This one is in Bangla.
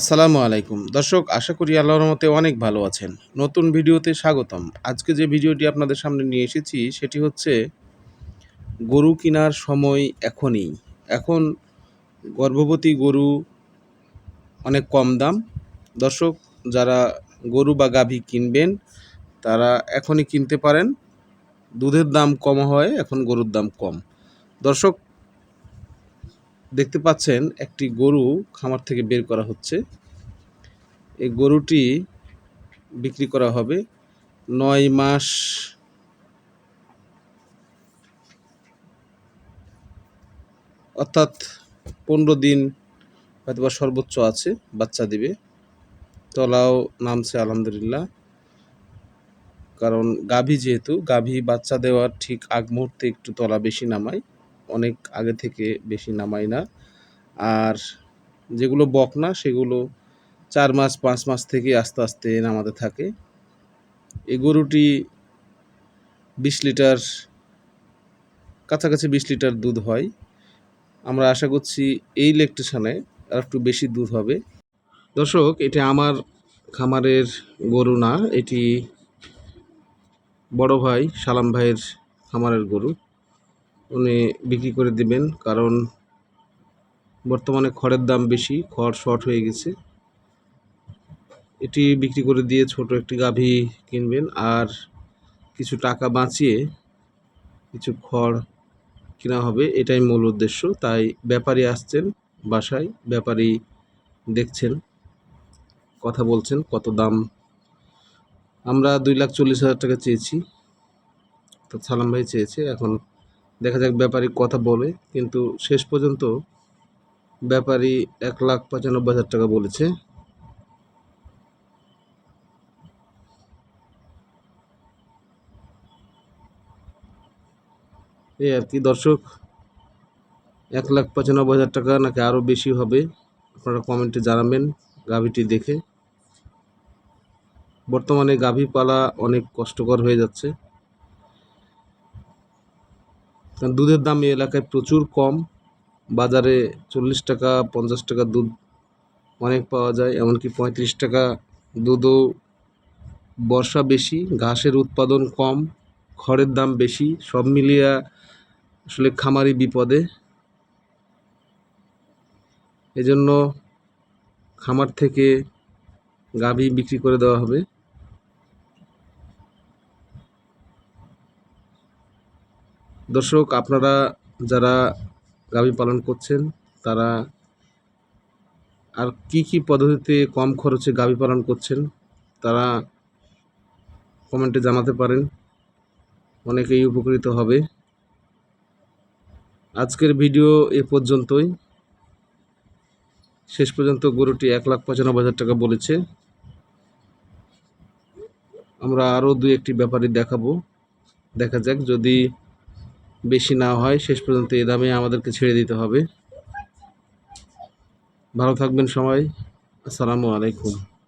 আসসালামু আলাইকুম। দর্শক, আশা করি আল্লাহর মতে অনেক ভালো আছেন। নতুন ভিডিওতে স্বাগতম। আজকে যে ভিডিওটি আপনাদের সামনে নিয়ে এসেছি, সেটি হচ্ছে গরু কেনার সময় এখনই। এখন গর্ভবতী গরু অনেক কম দাম। দর্শক, যারা গরু বা গাভী কিনবেন, তারা এখনই কিনতে পারেন। দুধের দাম কম হয়, এখন গরুর দাম কম। দর্শক দেখতে পাচ্ছেন একটি গরু খামার থেকে বের করা হচ্ছে। এই গরুটি বিক্রি করা হবে নয় মাস অর্থাৎ পনেরো দিন হয়তো বা সর্বোচ্চ আছে, বাচ্চা দিবে। তলাও নামছে, আলহামদুলিল্লাহ। কারণ গাভী যেহেতু, গাভী বাচ্চা দেওয়ার ঠিক আগ মুহূর্তে একটু তলা বেশি নামায়। অনেক আগে থেকে বেশি নামাই না। আর যেগুলো বক না, সেগুলো চার মাস, পাঁচ মাস থেকে আস্তে আস্তে নামাতে থাকে। এই গরুটি বিশ লিটার, কাছাকাছি বিশ লিটার দুধ হয়। আমরা আশা করছি এই ইলেকট্রিশানে আর একটু বেশি দুধ হবে। দর্শক, এটা আমার খামারের গরু না, এটি বড় ভাই সালাম ভাইয়ের খামারের গরু। উনি বিক্রি করে দিবেন, কারণ বর্তমানে খড়ের দাম বেশি, খড় শর্ট হয়ে গেছে। এটি বিক্রি করে দিয়ে ছোট একটি গাভী কিনবেন, আর কিছু টাকা বাঁচিয়ে কিছু খড় কেনা হবে, এটাই মূল উদ্দেশ্য। তাই ব্যাপারী আসছেন বাসায়, ব্যাপারী দেখছেন, কথা বলছেন, কত দাম। আমরা দুই লাখ চল্লিশ হাজার টাকা চেয়েছি, তো সালাম ভাই চেয়েছে, এখন দেখা যাক ব্যাপারী কথা বলে, কিন্তু শেষ পর্যন্ত ব্যাপারী এক লাখ পঁচানব্বই হাজার টাকা বলেছে। এই আর কি, দর্শক, এক লাখ পঁচানব্বই হাজার টাকা নাকি আরও বেশি হবে, আপনারা কমেন্টে জানাবেন, গাভীটি দেখে। বর্তমানে গাভী পালা অনেক কষ্টকর হয়ে যাচ্ছে। দুধের দাম এই এলাকায় প্রচুর কম। বাজারে চল্লিশ টাকা, পঞ্চাশ টাকা দুধ অনেক পাওয়া যায়, এমনকি পঁয়ত্রিশ টাকা দুধও বর্ষা বেশি, ঘাসের উৎপাদন কম, খড়ের দাম বেশি, সব মিলিয়ে আসলে খামারি বিপদে। এজন্য খামার থেকে গাভী বিক্রি করে দেওয়া হবে। দর্শক, আপনারা যারা গাভী পালন করছেন, তারা আর কি কি পদ্ধতিতে কম খরচে গাভী পালন করছেন, তারা কমেন্টে জানাতে পারেন। অনেকেই উপকৃত হবে। আজকের ভিডিও এ পর্যন্তই। শেষ পর্যন্ত গরুটি এক লাখ পঁচানব্বই হাজার টাকা বলেছে। আমরা আরও দু একটি ব্যাপারে দেখাবো। দেখা যাক যদি বেশি না হয়, শেষ পর্যন্ত এ দামে আমাদেরকে ছেড়ে দিতে হবে। ভালো থাকবেন সবাই। আসসালামু আলাইকুম।